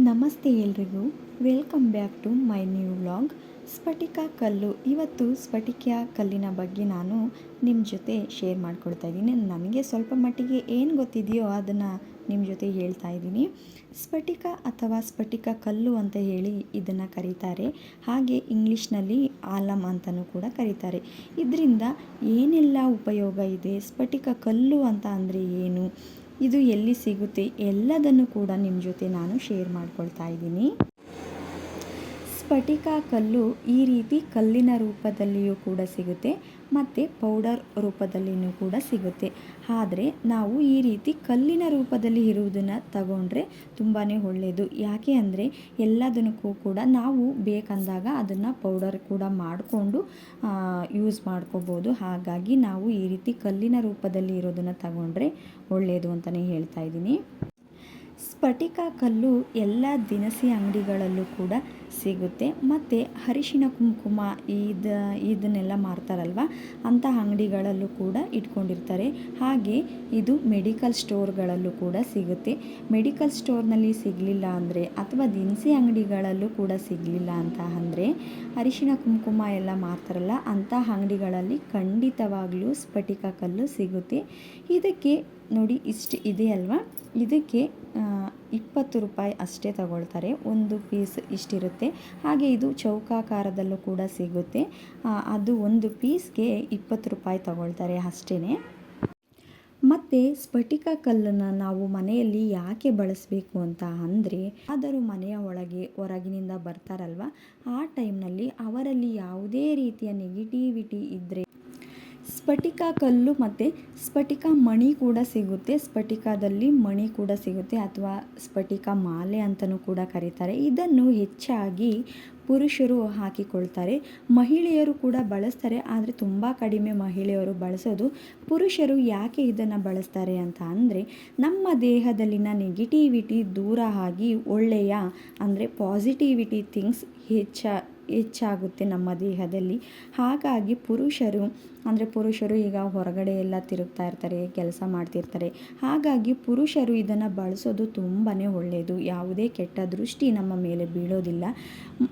ನಮಸ್ತೆ ಎಲ್ರಿಗೂ. Welcome back to my new vlog ಸ್ಫಟಿಕ ಕಲ್ಲು. ಇವತ್ತು ಸ್ಫಟಿಕ ಕಲ್ಲಿನ ಬಗ್ಗೆ ನಾನು ನಿಮ್ಮ ಜೊತೆ ಶೇರ್ ಮಾಡ್ಕೊಳ್ತಾ ಇದ್ದೀನಿ. ನನಗೆ ಸ್ವಲ್ಪ ಮಟ್ಟಿಗೆ ಏನು ಗೊತ್ತಿದೆಯೋ ಅದನ್ನು ನಿಮ್ಮ ಜೊತೆ ಹೇಳ್ತಾ ಇದ್ದೀನಿ. ಸ್ಫಟಿಕ ಅಥವಾ ಸ್ಫಟಿಕ ಕಲ್ಲು ಅಂತ ಹೇಳಿ ಇದನ್ನು ಕರೀತಾರೆ. ಹಾಗೆ ಇಂಗ್ಲೀಷ್ನಲ್ಲಿ ಆಲಮ್ ಅಂತಲೂ ಕೂಡ ಕರೀತಾರೆ. ಇದರಿಂದ ಏನೆಲ್ಲ ಉಪಯೋಗ ಇದೆ? ಸ್ಫಟಿಕ ಕಲ್ಲು ಅಂತ ಅಂದರೆ ಏನು? ಇದು ಎಲ್ಲಿ ಸಿಗುತ್ತೆ? ಎಲ್ಲದನ್ನು ಕೂಡ ನಿಮ್ಮ ಜೊತೆ ನಾನು ಶೇರ್ ಮಾಡ್ಕೊಳ್ತಾ ಇದ್ದೀನಿ. ಸ್ಫಟಿಕ ಕಲ್ಲು ಈ ರೀತಿ ಕಲ್ಲಿನ ರೂಪದಲ್ಲಿಯೂ ಕೂಡ ಸಿಗುತ್ತೆ, ಮತ್ತು ಪೌಡರ್ ರೂಪದಲ್ಲಿಯೂ ಕೂಡ ಸಿಗುತ್ತೆ. ಆದರೆ ನಾವು ಈ ರೀತಿ ಕಲ್ಲಿನ ರೂಪದಲ್ಲಿ ಇರುವುದನ್ನು ತಗೊಂಡ್ರೆ ತುಂಬಾ ಒಳ್ಳೆಯದು ಯಾಕೆ ಅಂದರೆ ಎಲ್ಲದಕ್ಕೂ ಕೂಡ ನಾವು ಬೇಕಂದಾಗ ಅದನ್ನು ಪೌಡರ್ ಕೂಡ ಮಾಡಿಕೊಂಡು ಯೂಸ್ ಮಾಡ್ಕೋಬೋದು. ಹಾಗಾಗಿ ನಾವು ಈ ರೀತಿ ಕಲ್ಲಿನ ರೂಪದಲ್ಲಿ ಇರೋದನ್ನು ತಗೊಂಡ್ರೆ ಒಳ್ಳೆಯದು ಅಂತಲೇ ಹೇಳ್ತಾ ಇದ್ದೀನಿ. ಸ್ಫಟಿಕ ಕಲ್ಲು ಎಲ್ಲ ದಿನಸಿ ಅಂಗಡಿಗಳಲ್ಲೂ ಕೂಡ ಸಿಗುತ್ತೆ. ಮತ್ತು ಅರಿಶಿಣ ಕುಂಕುಮ ಇದು ಇದನ್ನೆಲ್ಲ ಮಾರ್ತಾರಲ್ವ? ಅಂಥ ಅಂಗಡಿಗಳಲ್ಲೂ ಕೂಡ ಇಟ್ಕೊಂಡಿರ್ತಾರೆ. ಹಾಗೆ ಇದು ಮೆಡಿಕಲ್ ಸ್ಟೋರ್ಗಳಲ್ಲೂ ಕೂಡ ಸಿಗುತ್ತೆ. ಮೆಡಿಕಲ್ ಸ್ಟೋರ್ನಲ್ಲಿ ಸಿಗಲಿಲ್ಲ ಅಂದರೆ ಅಥವಾ ದಿನಸಿ ಅಂಗಡಿಗಳಲ್ಲೂ ಕೂಡ ಸಿಗಲಿಲ್ಲ ಅಂತ ಅಂದರೆ ಅರಿಶಿಣ ಕುಂಕುಮ ಎಲ್ಲ ಮಾರ್ತಾರಲ್ಲ ಅಂಥ ಅಂಗಡಿಗಳಲ್ಲಿ ಖಂಡಿತವಾಗ್ಲೂ ಸ್ಫಟಿಕ ಕಲ್ಲು ಸಿಗುತ್ತೆ. ಇದಕ್ಕೆ ನೋಡಿ ಇಷ್ಟು ಇದೆ ಅಲ್ವಾ? ಇದಕ್ಕೆ ಇಪ್ಪತ್ತು ರೂಪಾಯಿ ಅಷ್ಟೇ ತಗೊಳ್ತಾರೆ. ಒಂದು ಪೀಸ್ ಇಷ್ಟಿರುತ್ತೆ. ಹಾಗೆ ಇದು ಚೌಕಾಕಾರದಲ್ಲೂ ಕೂಡ ಸಿಗುತ್ತೆ. ಅದು ಒಂದು ಪೀಸ್ಗೆ ಇಪ್ಪತ್ತು ರೂಪಾಯಿ ತಗೊಳ್ತಾರೆ ಅಷ್ಟೇ ಮತ್ತು ಸ್ಫಟಿಕ ಕಲ್ಲನ್ನು ನಾವು ಮನೆಯಲ್ಲಿ ಯಾಕೆ ಬಳಸಬೇಕು ಅಂತ ಅಂದರೆ ಆದರೂ ಮನೆಯ ಒಳಗೆ, ಹೊರಗಿನಿಂದ ಬರ್ತಾರಲ್ವ, ಆ ಟೈಮ್ನಲ್ಲಿ ಅವರಲ್ಲಿ ಯಾವುದೇ ರೀತಿಯ ನೆಗೆಟಿವಿಟಿ ಇದ್ದರೆ ಸ್ಫಟಿಕ ಕಲ್ಲು ಮತ್ತು ಸ್ಫಟಿಕ ಮಣಿ ಕೂಡ ಸಿಗುತ್ತೆ. ಸ್ಫಟಿಕದಲ್ಲಿ ಮಣಿ ಕೂಡ ಸಿಗುತ್ತೆ ಅಥವಾ ಸ್ಫಟಿಕ ಮಾಲೆ ಅಂತಲೂ ಕೂಡ ಕರೀತಾರೆ. ಇದನ್ನು ಹೆಚ್ಚಾಗಿ ಪುರುಷರು ಹಾಕಿಕೊಳ್ತಾರೆ. ಮಹಿಳೆಯರು ಕೂಡ ಬಳಸ್ತಾರೆ. ಆದರೆ ತುಂಬ ಕಡಿಮೆ ಮಹಿಳೆಯರು ಬಳಸೋದು ಪುರುಷರು ಯಾಕೆ ಇದನ್ನು ಬಳಸ್ತಾರೆ ಅಂತ ಅಂದರೆ ನಮ್ಮ ದೇಹದಲ್ಲಿನ ನೆಗೆಟಿವಿಟಿ ದೂರ ಆಗಿ ಒಳ್ಳೆಯ ಅಂದರೆ ಪಾಸಿಟಿವಿಟಿ ಥಿಂಗ್ಸ್ ಹೆಚ್ಚ ಹೆಚ್ಚಾಗುತ್ತೆ ನಮ್ಮ ದೇಹದಲ್ಲಿ. ಹಾಗಾಗಿ ಪುರುಷರು, ಅಂದರೆ ಪುರುಷರು ಈಗ ಹೊರಗಡೆ ಎಲ್ಲ ತಿರುಗ್ತಾ ಇರ್ತಾರೆ, ಕೆಲಸ ಮಾಡ್ತಿರ್ತಾರೆ. ಹಾಗಾಗಿ ಪುರುಷರು ಇದನ್ನು ಬಳಸೋದು ತುಂಬಾ ಒಳ್ಳೆಯದು ಯಾವುದೇ ಕೆಟ್ಟ ದೃಷ್ಟಿ ನಮ್ಮ ಮೇಲೆ ಬೀಳೋದಿಲ್ಲ.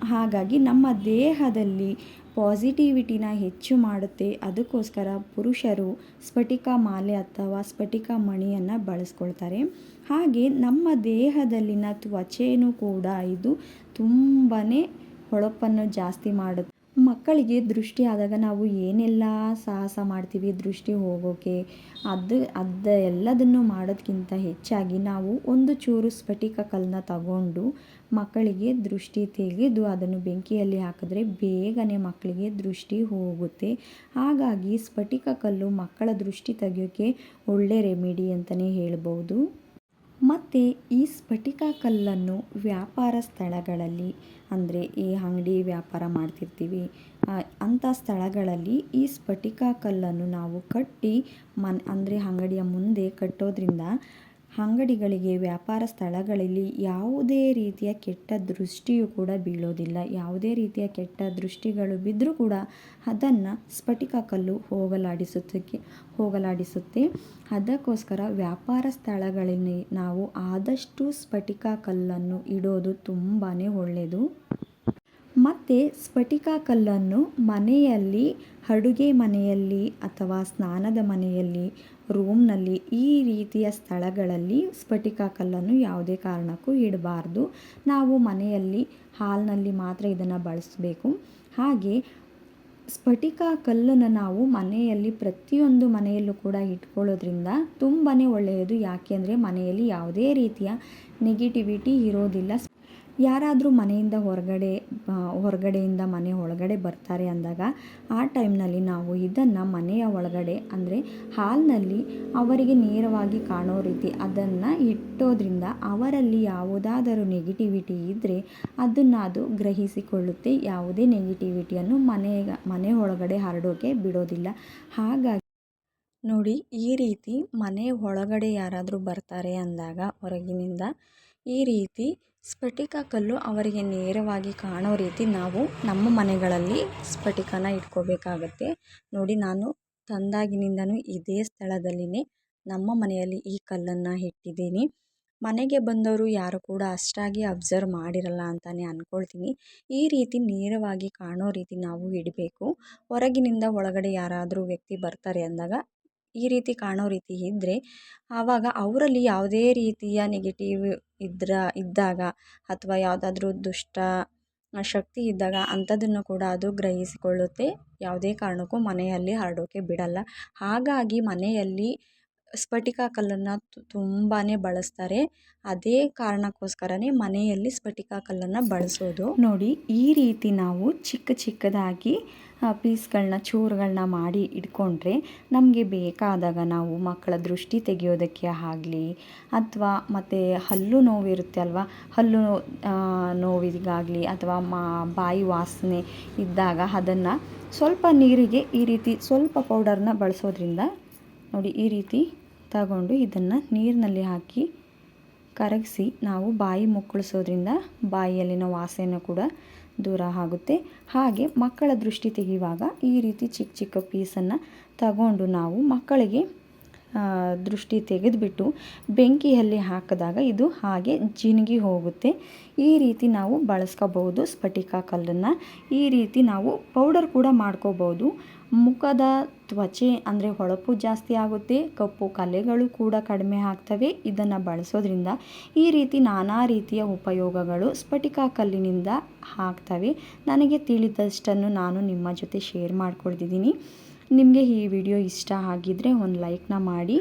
ಹಾಗಾಗಿ ನಮ್ಮ ದೇಹದಲ್ಲಿ ಪಾಸಿಟಿವಿಟಿನ ಹೆಚ್ಚು ಮಾಡುತ್ತೆ. ಅದಕ್ಕೋಸ್ಕರ ಪುರುಷರು ಸ್ಫಟಿಕ ಮಾಲೆ ಅಥವಾ ಸ್ಫಟಿಕ ಮಣಿಯನ್ನು ಬಳಸ್ಕೊಳ್ತಾರೆ. ಹಾಗೆ ನಮ್ಮ ದೇಹದಲ್ಲಿನ ತ್ವಚೆಯೂ ಕೂಡ ಇದು ತುಂಬಾ ಹೊಳಪನ್ನು ಜಾಸ್ತಿ ಮಾಡುತ್ತೆ. ಮಕ್ಕಳಿಗೆ ದೃಷ್ಟಿ ಆದಾಗ ನಾವು ಏನೆಲ್ಲ ಸಾಹಸ ಮಾಡ್ತೀವಿ, ದೃಷ್ಟಿ ಹೋಗೋಕ್ಕೆ ಅದು, ಅದ ಎಲ್ಲದನ್ನು ಮಾಡೋದಕ್ಕಿಂತ ಹೆಚ್ಚಾಗಿ ನಾವು ಒಂದು ಚೂರು ಸ್ಫಟಿಕ ಕಲ್ಲನ್ನ ತಗೊಂಡು ಮಕ್ಕಳಿಗೆ ದೃಷ್ಟಿ ತೆಗೆದು ಅದನ್ನು ಬೆಂಕಿಯಲ್ಲಿ ಹಾಕಿದ್ರೆ ಬೇಗನೆ ಮಕ್ಕಳಿಗೆ ದೃಷ್ಟಿ ಹೋಗುತ್ತೆ. ಹಾಗಾಗಿ ಸ್ಫಟಿಕ ಕಲ್ಲು ಮಕ್ಕಳ ದೃಷ್ಟಿ ತೆಗೆಯೋಕ್ಕೆ ಒಳ್ಳೆ ರೆಮಿಡಿ ಅಂತಲೇ ಹೇಳ್ಬೋದು. ಮತ್ತು ಈ ಸ್ಫಟಿಕ ಕಲ್ಲನ್ನು ವ್ಯಾಪಾರ ಸ್ಥಳಗಳಲ್ಲಿ, ಅಂದರೆ ಈ ಅಂಗಡಿ ವ್ಯಾಪಾರ ಮಾಡ್ತಿರ್ತೀವಿ ಅಂಥ ಸ್ಥಳಗಳಲ್ಲಿ ಈ ಸ್ಫಟಿಕ ಕಲ್ಲನ್ನು ನಾವು ಕಟ್ಟಿ ಮನ್, ಅಂದರೆ ಅಂಗಡಿಯ ಮುಂದೆ ಕಟ್ಟೋದ್ರಿಂದ ಅಂಗಡಿಗಳಿಗೆ, ವ್ಯಾಪಾರ ಸ್ಥಳಗಳಲ್ಲಿ ಯಾವುದೇ ರೀತಿಯ ಕೆಟ್ಟ ದೃಷ್ಟಿಯು ಕೂಡ ಬೀಳೋದಿಲ್ಲ. ಯಾವುದೇ ರೀತಿಯ ಕೆಟ್ಟ ದೃಷ್ಟಿಗಳು ಬಿದ್ದರೂ ಕೂಡ ಅದನ್ನು ಸ್ಫಟಿಕ ಕಲ್ಲು ಹೋಗಲಾಡಿಸುತ್ತಕ್ಕೆ ಹೋಗಲಾಡಿಸುತ್ತೆ. ಅದಕ್ಕೋಸ್ಕರ ವ್ಯಾಪಾರ ಸ್ಥಳಗಳಲ್ಲಿ ನಾವು ಆದಷ್ಟು ಸ್ಫಟಿಕ ಕಲ್ಲನ್ನು ಇಡೋದು ತುಂಬಾ ಒಳ್ಳೆಯದು ಮತ್ತು ಸ್ಫಟಿಕ ಕಲ್ಲನ್ನು ಮನೆಯಲ್ಲಿ ಅಡುಗೆ ಮನೆಯಲ್ಲಿ ಅಥವಾ ಸ್ನಾನದ ಮನೆಯಲ್ಲಿ, ರೂಮ್ನಲ್ಲಿ ಈ ರೀತಿಯ ಸ್ಥಳಗಳಲ್ಲಿ ಸ್ಫಟಿಕ ಕಲ್ಲನ್ನು ಯಾವುದೇ ಕಾರಣಕ್ಕೂ ಇಡಬಾರ್ದು. ನಾವು ಮನೆಯಲ್ಲಿ, ಹಾಲ್ನಲ್ಲಿ ಮಾತ್ರ ಇದನ್ನು ಬಳಸಬೇಕು. ಹಾಗೆ ಸ್ಫಟಿಕ ಕಲ್ಲನ್ನು ನಾವು ಮನೆಯಲ್ಲಿ ಪ್ರತಿಯೊಂದು ಮನೆಯಲ್ಲೂ ಕೂಡ ಇಟ್ಕೊಳ್ಳೋದ್ರಿಂದ ತುಂಬಾ ಒಳ್ಳೆಯದು. ಯಾಕೆಂದರೆ ಮನೆಯಲ್ಲಿ ಯಾವುದೇ ರೀತಿಯ ನೆಗೆಟಿವಿಟಿ ಇರೋದಿಲ್ಲ. ಯಾರಾದರೂ ಮನೆಯಿಂದ ಹೊರಗಡೆ ಹೊರಗಡೆಯಿಂದ ಮನೆ ಒಳಗಡೆ ಬರ್ತಾರೆ ಅಂದಾಗ ಆ ಟೈಮ್ನಲ್ಲಿ ನಾವು ಇದನ್ನು ಮನೆಯ ಒಳಗಡೆ ಅಂದರೆ ಹಾಲ್ನಲ್ಲಿ ಅವರಿಗೆ ನೇರವಾಗಿ ಕಾಣೋ ರೀತಿ ಅದನ್ನು ಇಟ್ಟೋದ್ರಿಂದ ಅವರಲ್ಲಿ ಯಾವುದಾದರೂ ನೆಗೆಟಿವಿಟಿ ಇದ್ದರೆ ಅದನ್ನು ಅದು ಗ್ರಹಿಸಿಕೊಳ್ಳುತ್ತೆ. ಯಾವುದೇ ನೆಗೆಟಿವಿಟಿಯನ್ನು ಮನೆ ಮನೆ ಒಳಗಡೆ ಹರಡೋಕೆ ಬಿಡೋದಿಲ್ಲ. ಹಾಗಾಗಿ ನೋಡಿ, ಈ ರೀತಿ ಮನೆ ಒಳಗಡೆ ಯಾರಾದರೂ ಬರ್ತಾರೆ ಅಂದಾಗ ಹೊರಗಿನಿಂದ ಈ ರೀತಿ ಸ್ಫಟಿಕ ಕಲ್ಲು ಅವರಿಗೆ ನೇರವಾಗಿ ಕಾಣೋ ರೀತಿ ನಾವು ನಮ್ಮ ಮನೆಗಳಲ್ಲಿ ಸ್ಫಟಿಕನ ಇಟ್ಕೋಬೇಕಾಗತ್ತೆ. ನೋಡಿ, ನಾನು ತಂದಾಗಿನಿಂದನೂ ಇದೇ ಸ್ಥಳದಲ್ಲಿನೇ ನಮ್ಮ ಮನೆಯಲ್ಲಿ ಈ ಕಲ್ಲನ್ನು ಇಟ್ಟಿದ್ದೀನಿ. ಮನೆಗೆ ಬಂದವರು ಯಾರು ಕೂಡ ಅಷ್ಟಾಗಿ ಅಬ್ಸರ್ವ್ ಮಾಡಿರಲ್ಲ ಅಂತಲೇ ಅಂದ್ಕೊಳ್ತೀನಿ ಈ ರೀತಿ ನೇರವಾಗಿ ಕಾಣೋ ರೀತಿ ನಾವು ಇಡಬೇಕು. ಹೊರಗಿನಿಂದ ಒಳಗಡೆ ಯಾರಾದರೂ ವ್ಯಕ್ತಿ ಬರ್ತಾರೆ ಅಂದಾಗ ಈ ರೀತಿ ಕಾಣೋ ರೀತಿ ಇದ್ದರೆ ಆವಾಗ ಅವರಲ್ಲಿ ಯಾವುದೇ ರೀತಿಯ ನೆಗೆಟಿವ್ ಇದ್ರ, ಇದ್ದಾಗ ಅಥವಾ ಯಾವುದಾದ್ರೂ ದುಷ್ಟ ಶಕ್ತಿ ಇದ್ದಾಗ ಅಂಥದ್ದನ್ನು ಕೂಡ ಅದು ಗ್ರಹಿಸಿಕೊಳ್ಳುತ್ತೆ. ಯಾವುದೇ ಕಾರಣಕ್ಕೂ ಮನೆಯಲ್ಲಿ ಹರಡೋಕ್ಕೆ ಬಿಡಲ್ಲ. ಹಾಗಾಗಿ ಮನೆಯಲ್ಲಿ ಸ್ಫಟಿಕ ಕಲ್ಲನ್ನು ತುಂಬಾ ಬಳಸ್ತಾರೆ. ಅದೇ ಕಾರಣಕ್ಕೋಸ್ಕರನೇ ಮನೆಯಲ್ಲಿ ಸ್ಫಟಿಕ ಕಲ್ಲನ್ನು ಬಳಸೋದು. ನೋಡಿ, ಈ ರೀತಿ ನಾವು ಚಿಕ್ಕ ಚಿಕ್ಕದಾಗಿ ಪೀಸ್ಗಳನ್ನ ಚೂರುಗಳನ್ನ ಮಾಡಿ ಇಟ್ಕೊಂಡ್ರೆ ನಮಗೆ ಬೇಕಾದಾಗ ನಾವು ಮಕ್ಕಳ ದೃಷ್ಟಿ ತೆಗೆಯೋದಕ್ಕೆ ಆಗಲಿ ಅಥವಾ ಮತ್ತು ಹಲ್ಲು ನೋವಿರುತ್ತೆ ಅಲ್ವಾ? ಹಲ್ಲು ನೋವಿಗಾಗಲಿ ಅಥವಾ ಮಾ, ಬಾಯಿ ವಾಸನೆ ಇದ್ದಾಗ ಅದನ್ನು ಸ್ವಲ್ಪ ನೀರಿಗೆ ಈ ರೀತಿ ಸ್ವಲ್ಪ ಪೌಡರ್ನ ಬಳಸೋದ್ರಿಂದ ನೋಡಿ ಈ ರೀತಿ ತಗೊಂಡು ಇದನ್ನು ನೀರಿನಲ್ಲಿ ಹಾಕಿ ಕರಗಿಸಿ ನಾವು ಬಾಯಿ ಮುಕ್ಕಳಿಸೋದ್ರಿಂದ ಬಾಯಿಯಲ್ಲಿನ ವಾಸನೆ ಕೂಡ ದೂರ ಆಗುತ್ತೆ. ಹಾಗೆ ಮಕ್ಕಳ ದೃಷ್ಟಿ ತೆಗೆಯುವಾಗ ಈ ರೀತಿ ಚಿಕ್ಕ ಚಿಕ್ಕ ಪೀಸನ್ನು ತಗೊಂಡು ನಾವು ಮಕ್ಕಳಿಗೆ ದೃಷ್ಟಿ ತೆಗೆದುಬಿಟ್ಟು ಬೆಂಕಿಯಲ್ಲಿ ಹಾಕಿದಾಗ ಇದು ಹಾಗೆ ಜಿನಗಿ ಹೋಗುತ್ತೆ. ಈ ರೀತಿ ನಾವು ಬಳಸ್ಕೋಬಹುದು ಸ್ಫಟಿಕ ಕಲ್ಲನ್ನು. ಈ ರೀತಿ ನಾವು ಪೌಡರ್ ಕೂಡ ಮಾಡ್ಕೋಬೋದು ಮುಖದ ತ್ವಚೆ ಅಂದರೆ ಹೊಳಪು ಜಾಸ್ತಿ ಆಗುತ್ತೆ, ಕಪ್ಪು ಕಲೆಗಳು ಕೂಡ ಕಡಿಮೆ ಆಗ್ತವೆ ಇದನ್ನು ಬಳಸೋದ್ರಿಂದ. ಈ ರೀತಿ ನಾನಾ ರೀತಿಯ ಉಪಯೋಗಗಳು ಸ್ಫಟಿಕ ಕಲ್ಲಿನಿಂದ ಆಗ್ತವೆ. ನನಗೆ ತಿಳಿದಷ್ಟನ್ನು ನಾನು ನಿಮ್ಮ ಜೊತೆ ಶೇರ್ ಮಾಡ್ಕೊಳ್ತಿದ್ದೀನಿ ನಿಮಗೆ ಈ ವಿಡಿಯೋ ಇಷ್ಟ ಆಗಿದ್ದರೆ ಒಂದು ಲೈಕ್ನ ಮಾಡಿ.